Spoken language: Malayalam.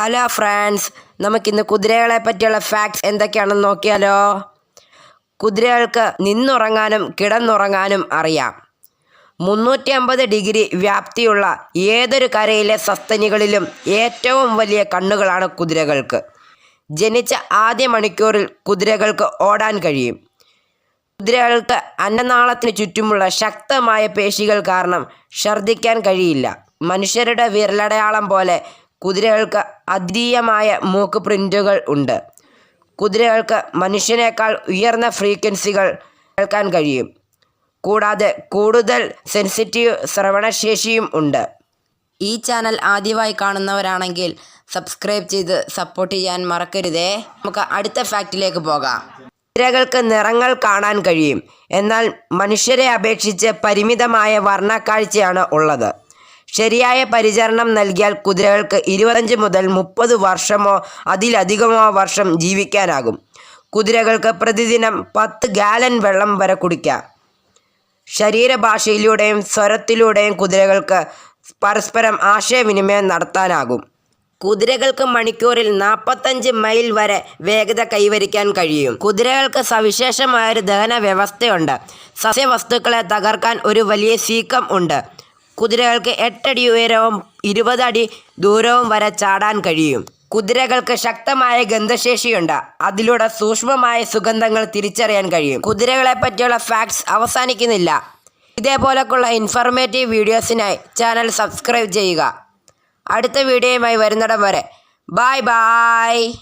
ഹലോ ഫ്രണ്ട്സ് നമുക്കിന്ന് കുതിരകളെ പറ്റിയുള്ള ഫാക്ട്സ് എന്തൊക്കെയാണെന്ന് നോക്കിയാലോ? കുതിരകൾക്ക് നിന്നുറങ്ങാനും കിടന്നുറങ്ങാനും അറിയാം. മുന്നൂറ്റി അമ്പത് ഡിഗ്രി വ്യാപ്തിയുള്ള ഏതൊരു കരയിലെ സസ്തനികളിലും ഏറ്റവും വലിയ കണ്ണുകളാണ് കുതിരകൾക്ക്. ജനിച്ച ആദ്യ മണിക്കൂറിൽ കുതിരകൾക്ക് ഓടാൻ കഴിയും. കുതിരകൾക്ക് അന്നനാളത്തിന് ചുറ്റുമുള്ള ശക്തമായ പേശികൾ കാരണം ഛർദ്ദിക്കാൻ കഴിയില്ല. മനുഷ്യരുടെ വിരലടയാളം പോലെ കുതിരകൾക്ക് അദ്വിതീയമായ മൂക്ക് പ്രിന്റുകൾ ഉണ്ട്. കുതിരകൾക്ക് മനുഷ്യനേക്കാൾ ഉയർന്ന ഫ്രീക്വൻസികൾ കേൾക്കാൻ കഴിയും. കൂടാതെ കൂടുതൽ സെൻസിറ്റീവ് ശ്രവണശേഷിയും ഉണ്ട്. ഈ ചാനൽ ആദ്യമായി കാണുന്നവരാണെങ്കിൽ സബ്സ്ക്രൈബ് ചെയ്ത് സപ്പോർട്ട് ചെയ്യാൻ മറക്കരുതേ. നമുക്ക് അടുത്ത ഫാക്റ്റിലേക്ക് പോകാം. കുതിരകൾക്ക് നിറങ്ങൾ കാണാൻ കഴിയും. എന്നാൽ മനുഷ്യരെ അപേക്ഷിച്ച് പരിമിതമായ വർണക്കാഴ്ചയാണ് ഉള്ളത്. ശരിയായ പരിചരണം നൽകിയാൽ കുതിരകൾക്ക് ഇരുപത്തഞ്ച് മുതൽ മുപ്പത് വർഷമോ അതിലധികമോ വർഷം ജീവിക്കാനാകും. കുതിരകൾക്ക് പ്രതിദിനം പത്ത് ഗാലൻ വെള്ളം വരെ കുടിക്കാം. ശരീരഭാഷയിലൂടെയും സ്വരത്തിലൂടെയും കുതിരകൾക്ക് പരസ്പരം ആശയവിനിമയം നടത്താനാകും. കുതിരകൾക്ക് മണിക്കൂറിൽ നാൽപ്പത്തഞ്ച് മൈൽ വരെ വേഗത കൈവരിക്കാൻ കഴിയും. കുതിരകൾക്ക് സവിശേഷമായൊരു ദഹന വ്യവസ്ഥയുണ്ട് സസ്യവസ്തുക്കളെ തകർക്കാൻ ഒരു വലിയ സീക്കം ഉണ്ട്. കുതിരകൾക്ക് എട്ടടി ഉയരവും ഇരുപതടി ദൂരവും വരെ ചാടാൻ കഴിയും. കുതിരകൾക്ക് ശക്തമായ ഗന്ധശേഷിയുണ്ട്. അതിലൂടെ സൂക്ഷ്മമായ സുഗന്ധങ്ങൾ തിരിച്ചറിയാൻ കഴിയും. കുതിരകളെ പറ്റിയുള്ള ഫാക്ട്സ് അവസാനിക്കുന്നില്ല. ഇതേപോലൊക്കെയുള്ള ഇൻഫർമേറ്റീവ് വീഡിയോസിനായി ചാനൽ സബ്സ്ക്രൈബ് ചെയ്യുക. അടുത്ത വീഡിയോയുമായി വരുന്നിടം വരെ. Bye bye